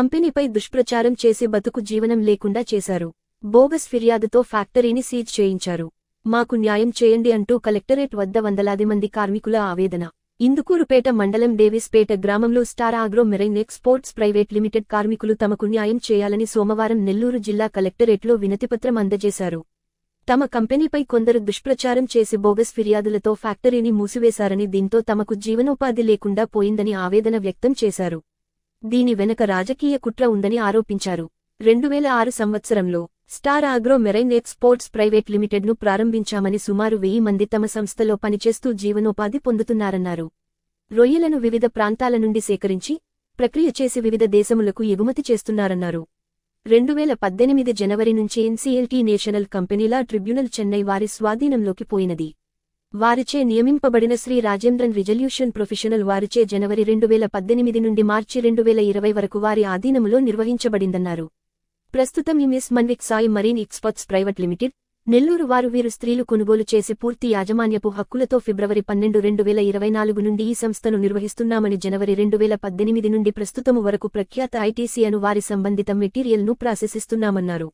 కంపెనీపై దుష్ప్రచారం చేసి బతుకు జీవనం లేకుండా చేశారు. బోగస్ ఫిర్యాదుతో ఫ్యాక్టరీని సీజ్ చేయించారు. మాకు న్యాయం చేయండి అంటూ కలెక్టరేట్ వద్ద వందలాది మంది కార్మికుల ఆవేదన. ఇందుకూరుపేట మండలం డేవిస్పేట గ్రామంలో Star Agro Marine Exports Private Limited కార్మికులు తమకు న్యాయం చేయాలని సోమవారం నెల్లూరు జిల్లా కలెక్టరేట్లో వినతిపత్రం అందజేశారు. తమ కంపెనీపై కొందరు దుష్ప్రచారం చేసి బోగస్ ఫిర్యాదులతో ఫ్యాక్టరీని మూసివేశారని దీంతో తమకు జీవనోపాధి లేకుండా పోయిందని ఆవేదన వ్యక్తం చేశారు. దీని వెనక రాజకీయ కుట్ర ఉందని ఆరోపించారు. రెండువేల ఆరు సంవత్సరంలో Star Agro Marine Exports Private లిమిటెడ్ను ప్రారంభించామని సుమారు వెయ్యి మంది తమ సంస్థలో పనిచేస్తూ జీవనోపాధి పొందుతున్నారన్నారు. రొయ్యలను వివిధ ప్రాంతాల నుండి సేకరించి ప్రక్రియ చేసి వివిధ దేశములకు ఎగుమతి చేస్తున్నారన్నారు. రెండువేల పద్దెనిమిది జనవరి నుంచి NCLT national company law tribunal Chennai వారి స్వాధీనంలోకి పోయినది. వారిచే నియమింపబడిన శ్రీ రాజేంద్రన్ రిజల్యూషన్ ప్రొఫెషనల్ వారిచే జనవరి రెండువేల పద్దెనిమిది నుండి మార్చి రెండువేల ఇరవై వరకు వారి ఆధీనములో నిర్వహించబడిందన్నారు. ప్రస్తుతం ఇమిస్ Manvik Sai Marine Experts Private Limited Nellore వారు వీరు స్త్రీలు కొనుగోలు చేసి పూర్తి యాజమాన్యపు హక్కులతో ఫిబ్రవరి పన్నెండు రెండు వేల ఇరవై నాలుగు నుండి ఈ సంస్థను నిర్వహిస్తున్నామని జనవరి రెండు వేల పద్దెనిమిది నుండి ప్రస్తుతము వరకు ప్రఖ్యాత ఐటీసీ అను వారి సంబంధిత మెటీరియల్ను ప్రాసెసిస్తున్నామన్నారు.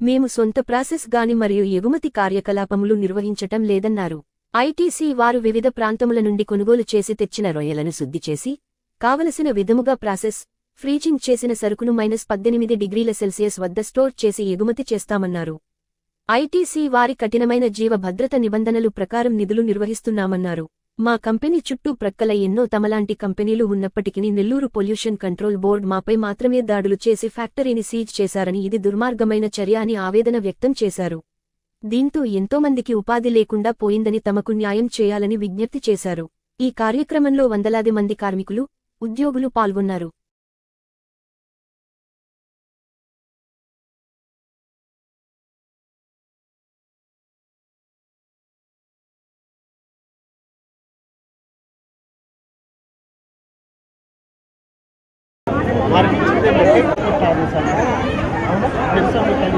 మేము సొంత ప్రాసెస్ గాని మరియు ఎగుమతి కార్యకలాపములు నిర్వహించటం లేదన్నారు. ఐటీసీ వారు వివిధ ప్రాంతముల నుండి కొనుగోలు చేసి తెచ్చిన రొయ్యలను శుద్ధి చేసి కావలసిన విధముగా ప్రాసెస్ ఫ్రీజింగ్ చేసిన సరుకును మైనస్ పద్దెనిమిది డిగ్రీల సెల్సియస్ వద్ద స్టోర్ చేసి ఎగుమతి చేస్తామన్నారు. ఐటీసీ వారి కఠినమైన జీవ భద్రత నిబంధనలు ప్రకారం నిధులు నిర్వహిస్తున్నామన్నారు. మా కంపెనీ చుట్టూ ప్రక్కల ఎన్నో తమలాంటి కంపెనీలు ఉన్నప్పటికీ నెల్లూరు పొల్యూషన్ కంట్రోల్ బోర్డ్ మాపై మాత్రమే దాడులు చేసి ఫ్యాక్టరీని సీజ్ చేశారని ఇది దుర్మార్గమైన చర్య అని ఆవేదన వ్యక్తం చేశారు. దీంతో ఎంతోమందికి ఉపాధి లేకుండా పోయిందని తమకు న్యాయం చేయాలని విజ్ఞప్తి చేశారు. ఈ కార్యక్రమంలో వందలాది మంది కార్మికులు ఉద్యోగులు పాల్గొన్నారు. వారికి ఇచ్చిందే బట్టి పెట్టారు అవునా. తెలుసా మీకు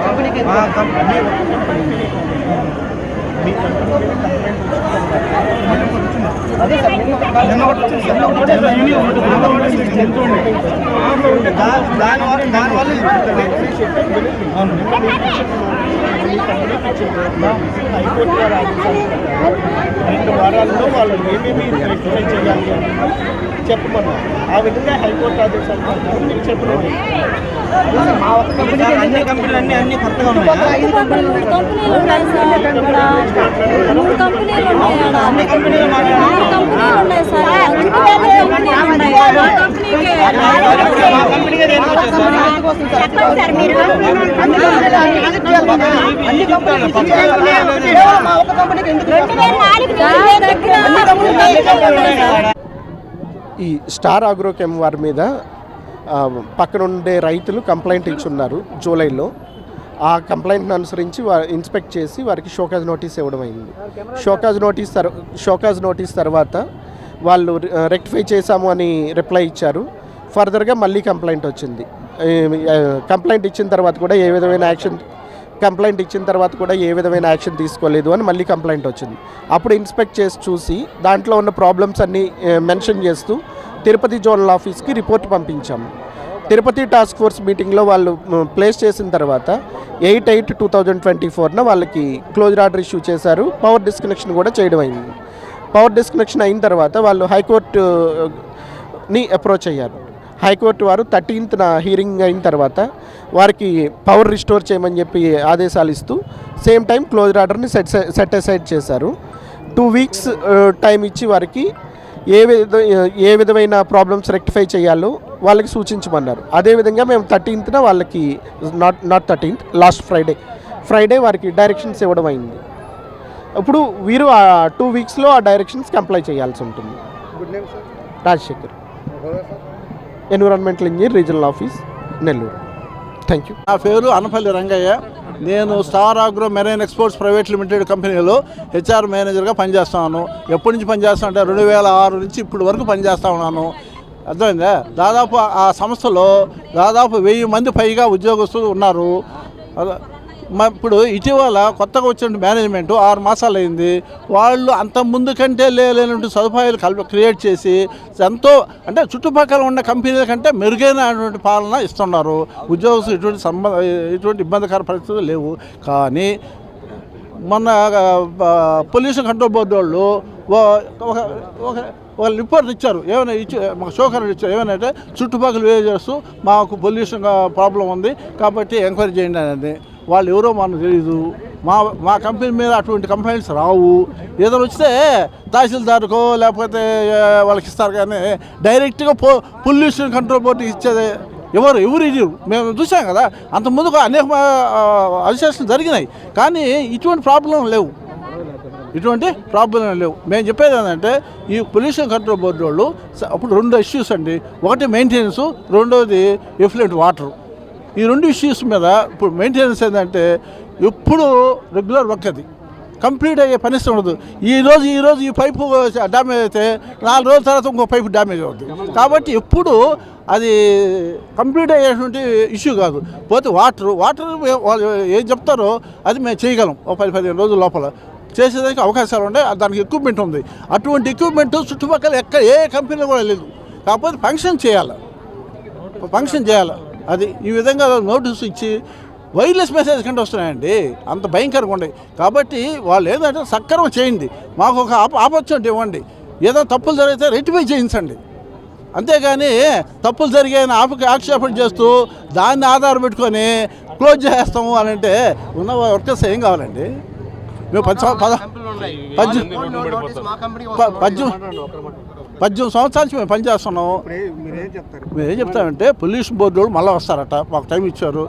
కంపెనీకి మీ కంపెనీ కంప్లైంట్ అదే సార్ నిన్న ఒకటి నిన్న ఒకటి నిన్న ఒకటి దాని వల్ల హైకోర్టు వారు ఆదేశాలు వారాల్లో వాళ్ళు ఏమేమి రెక్టిఫై చేయాలి అని చెప్పమన్నారు ఆ విధంగా హైకోర్టు ఆదేశాలు మీరు చెప్పలేదు మా ఒక్క కంపెనీకి అన్ని కంపెనీలు అన్ని అన్ని కొత్తగా ఉన్నాయి మూడు కంపెనీలు ఉన్నాయి సార్ ఇక్కడ మూడు కంపెనీలు ఉన్నాయి ఆడ. అన్ని కంపెనీలు మూడు కంపెనీలు ఉన్నాయి సార్ చుట్టుపక్కల కంపెనీలు ఉన్నాయి మా కంపెనీకే మా కంపెనీకే దేనికి వచ్చేది సార్? దాని ఈ స్టార్ ఆగ్రోకెమ్ వారి మీద పక్కన ఉండే రైతులు కంప్లైంట్ ఇచ్చున్నారు జూలైలో. ఆ కంప్లైంట్ని అనుసరించి ఇన్స్పెక్ట్ చేసి వారికి షోకాజ్ నోటీస్ ఇవ్వడం అయింది. షోకాజ్ నోటీస్ తర్ షోకాజ్ నోటీస్ తర్వాత వాళ్ళు రెక్టిఫై చేశాము అని రిప్లై ఇచ్చారు. ఫర్దర్గా మళ్ళీ కంప్లైంట్ వచ్చింది. కంప్లైంట్ ఇచ్చిన తర్వాత కూడా ఏ విధమైన యాక్షన్ కంప్లైంట్ ఇచ్చిన తర్వాత కూడా ఏ విధమైన యాక్షన్ తీసుకోలేదు అని మళ్ళీ కంప్లైంట్ వచ్చింది. అప్పుడు ఇన్స్పెక్ట్ చేసి చూసి దాంట్లో ఉన్న ప్రాబ్లమ్స్ అన్నీ మెన్షన్ చేస్తూ తిరుపతి జోనల్ ఆఫీస్కి రిపోర్ట్ పంపించాము. తిరుపతి టాస్క్ ఫోర్స్ మీటింగ్లో వాళ్ళు ప్లేస్ చేసిన తర్వాత eight eight two thousand twenty ఫోర్న వాళ్ళకి క్లోజ్ ఆర్డర్ ఇష్యూ చేశారు. పవర్ డిస్కనెక్షన్ కూడా చేయడం అయింది. పవర్ డిస్కనెక్షన్ అయిన తర్వాత వాళ్ళు హైకోర్టుని అప్రోచ్ అయ్యారు. హైకోర్టు వారు థర్టీన్త్న హీరింగ్ అయిన తర్వాత వారికి పవర్ రిస్టోర్ చేయమని చెప్పి ఆదేశాలు ఇస్తూ సేమ్ టైం క్లోజ్ ఆర్డర్ని సెట్ సెట్ అసైడ్ చేశారు. టూ వీక్స్ టైం ఇచ్చి వారికి ఏ విధ ఏ విధమైన ప్రాబ్లమ్స్ రెక్టిఫై చేయాలో వాళ్ళకి సూచించమన్నారు. అదేవిధంగా మేము థర్టీన్త్న వాళ్ళకి not not thirteenth last Friday Friday వారికి డైరెక్షన్స్ ఇవ్వడం అయింది. ఇప్పుడు వీరు ఆ టూ వీక్స్లో ఆ డైరెక్షన్స్ కంప్లై చేయాల్సి ఉంటుంది. Rajasekhar. Environmental engineer regional office Nellore thank you నా పేరు అనపల్లి రంగయ్య. నేను Star Agro Marine Exports Private Limited కంపెనీలో హెచ్ఆర్ మేనేజర్గా పనిచేస్తాను ఎప్పటి నుంచి పనిచేస్తా అంటే రెండు వేల ఆరు నుంచి ఇప్పుడు వరకు పనిచేస్తా ఉన్నాను. అర్థమైందా? దాదాపు ఆ సంస్థలో దాదాపు వెయ్యి మంది పైగా ఉద్యోగస్తులు ఉన్నారు. ఇప్పుడు ఇటీవల కొత్తగా వచ్చిన మేనేజ్మెంట్ ఆరు మాసాలు అయింది. వాళ్ళు అంత ముందు కంటే లేనటువంటి సదుపాయాలు కల్ప క్రియేట్ చేసి ఎంతో అంటే చుట్టుపక్కల ఉన్న కంపెనీల కంటే మెరుగైనటువంటి పాలన ఇస్తున్నారు. ఉద్యోగస్తులు ఎటువంటి సంబంధ ఎటువంటి ఇబ్బందికర పరిస్థితులు లేవు. కానీ మొన్న పొల్యూషన్ కంట్రోల్ బోర్డు వాళ్ళు ఒక ఒక ఒక రిపోర్ట్ ఇచ్చారు. ఏమైనా ఇచ్చి మాకు షోకర్ ఇచ్చారు. ఏమైనా అంటే చుట్టుపక్కల విలేజెస్ మాకు పొల్యూషన్ ప్రాబ్లం ఉంది. కాబట్టి ఎంక్వైరీ చేయండి అనేది. వాళ్ళు ఎవరో మనకు తెలియదు మా మా కంపెనీ మీద అటువంటి కంప్లైంట్స్ రావు. ఏదైనా వస్తే తహసీల్దార్కో లేకపోతే వాళ్ళకి ఇస్తారు కానీ డైరెక్ట్గా పో పొల్యూషన్ కంట్రోల్ బోర్డు ఇచ్చేది ఎవరు ఎవరు ఇది? మేము చూసాం కదా. అంత అనేక అవిశేషాలు జరిగినాయి. కానీ ఇటువంటి ప్రాబ్లం లేవు. ఇటువంటి ప్రాబ్లం లేవు. మేము చెప్పేది ఏంటంటే ఈ పొల్యూషన్ కంట్రోల్ బోర్డు వాళ్ళు అప్పుడు రెండు ఇష్యూస్ అండి. ఒకటి మెయింటెనెన్స్ రెండోది ఎఫ్లెంట్ వాటర్ ఈ రెండు ఇష్యూస్ మీద ఇప్పుడు మెయింటెనెన్స్ ఏంటంటే ఎప్పుడూ రెగ్యులర్ వర్క్ అది. కంప్లీట్ అయ్యే పరిస్థితి ఉండదు. ఈ రోజు ఈ రోజు ఈ పైపు డ్యామేజ్ అయితే నాలుగు రోజుల తర్వాత ఇంకో పైపు డ్యామేజ్ అవుతుంది కాబట్టి ఎప్పుడు అది కంప్లీట్ అయ్యేటువంటి ఇష్యూ కాదు. పోతే వాటర్ వాటర్ వాళ్ళు ఏం చెప్తారో అది మేము చేయగలం. ఒక పది పదిహేను రోజుల లోపల. చేసేదానికి అవకాశాలు ఉన్నాయి దానికి ఎక్విప్మెంట్ ఉంది. అటువంటి ఎక్విప్మెంట్ చుట్టుపక్కల ఎక్కడ ఏ కంపెనీలో కూడా లేదు. కాకపోతే ఫంక్షన్ చేయాలి. ఫంక్షన్ చేయాలి. అది ఈ విధంగా నోటీస్ ఇచ్చి వైర్లెస్ మెసేజ్ కంటే వస్తున్నాయండి. అంత భయంకరంగా ఉన్నాయి. కాబట్టి వాళ్ళు ఏంటంటే సక్రమం చేయండి. మాకు ఒక ఆప ఆపర్చునిటీ ఇవ్వండి. ఏదో తప్పులు జరిగితే రెక్టిఫై చేయించండి. అంతేగాని తప్పులు జరిగాయని ఆప ఆక్షేపణ చేస్తూ దాన్ని ఆధారం పెట్టుకొని క్లోజ్ చేస్తాము అని అంటే ఉన్న వర్కర్స్ ఏం కావాలండి? మేము పది పద పద్దెనిమిది పద్దెనిమిది సంవత్సరాల నుంచి మేము పనిచేస్తున్నాం మేము ఏం చెప్తామంటే పొల్యూషన్ బోర్డు వాళ్ళు మళ్ళీ వస్తారట. మాకు టైం ఇచ్చారు.